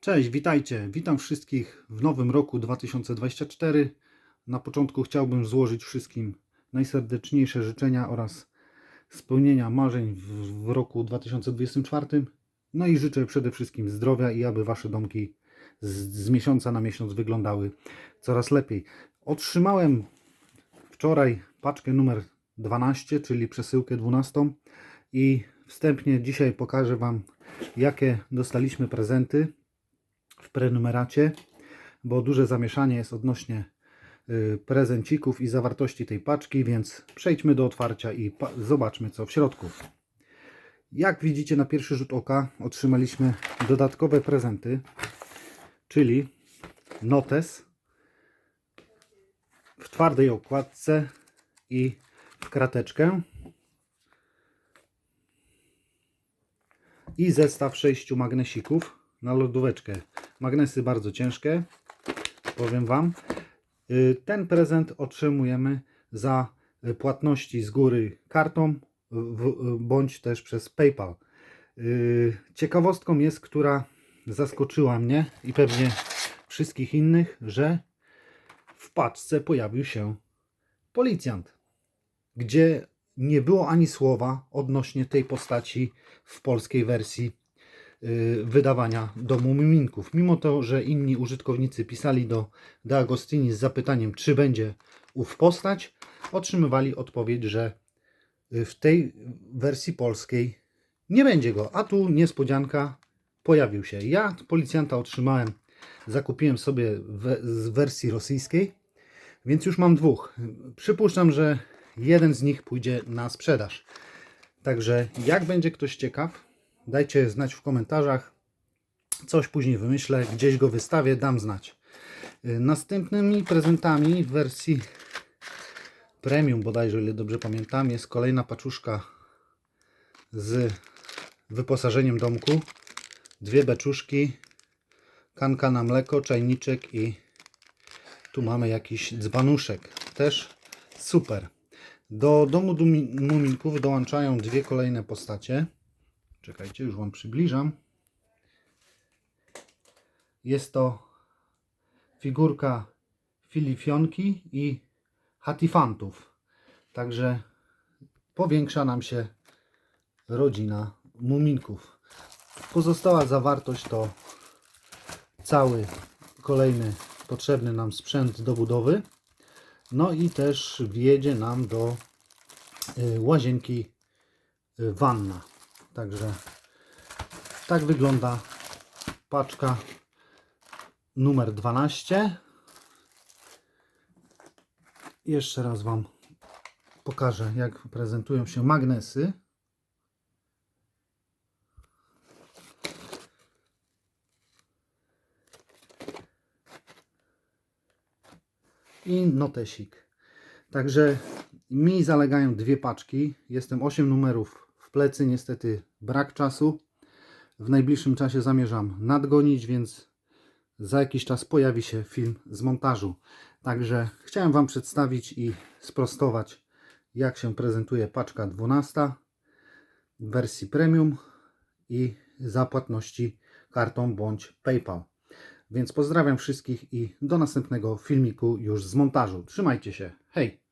Cześć, witajcie. Witam wszystkich w nowym roku 2024. Na początku chciałbym złożyć wszystkim najserdeczniejsze życzenia oraz spełnienia marzeń w, roku 2024. No i życzę przede wszystkim zdrowia i aby Wasze domki z, z miesiąca na miesiąc wyglądały coraz lepiej. Otrzymałem wczoraj paczkę numer 12, czyli przesyłkę 12 i wstępnie dzisiaj pokażę Wam jakie dostaliśmy prezenty w prenumeracie, bo duże zamieszanie jest odnośnie y, prezencików i zawartości tej paczki, więc przejdźmy do otwarcia i zobaczmy co w środku. Jak widzicie na pierwszy rzut oka otrzymaliśmy dodatkowe prezenty, czyli notes w twardej okładce i w krateczkę i zestaw sześciu magnesików na lodóweczkę. Magnesy bardzo ciężkie, powiem Wam. Y, Ten prezent otrzymujemy za y, płatności z góry kartą bądź też przez PayPal. Y, Ciekawostką jest, która zaskoczyła mnie i pewnie wszystkich innych, że w paczce pojawił się policjant, gdzie nie było ani słowa odnośnie tej postaci w polskiej wersji wydawania Domu Muminków. Mimo to, że inni użytkownicy pisali do De Agostini z zapytaniem, czy będzie ów postać, otrzymywali odpowiedź, że y, w tej wersji polskiej nie będzie go. A tu niespodzianka pojawił się. Ja policjanta otrzymałem, zakupiłem sobie we, z wersji rosyjskiej, więc już mam dwóch. Przypuszczam, że jeden z nich pójdzie na sprzedaż. Także jak będzie ktoś ciekaw, dajcie znać w komentarzach. Coś później wymyślę, gdzieś go wystawię, dam znać. Y, Następnymi prezentami w wersji premium, bodajże, ile dobrze pamiętam, jest kolejna paczuszka z wyposażeniem domku. Dwie beczuszki, kanka na mleko, czajniczek i tu mamy jakiś dzbanuszek. Też super. Do domu muminków dołączają dwie kolejne postacie. Czekajcie, już Wam przybliżam. Jest to figurka Filifionki i Hatifantów. Także powiększa nam się rodzina muminków. Pozostała zawartość to cały kolejny potrzebny nam sprzęt do budowy. No i też wjedzie nam do y, łazienki y, wanna. Także tak wygląda paczka numer 12. Jeszcze raz Wam pokażę, jak prezentują się magnesy. i notesik. Także mi zalegają dwie paczki. Jestem 8 numerów plecy, niestety brak czasu. W najbliższym czasie zamierzam nadgonić, więc za jakiś czas pojawi się film z montażu. Także chciałem Wam przedstawić i sprostować, jak się prezentuje paczka 12 w wersji premium i za płatności kartą bądź PayPal. Więc pozdrawiam wszystkich i do następnego filmiku już z montażu. Trzymajcie się. Hej!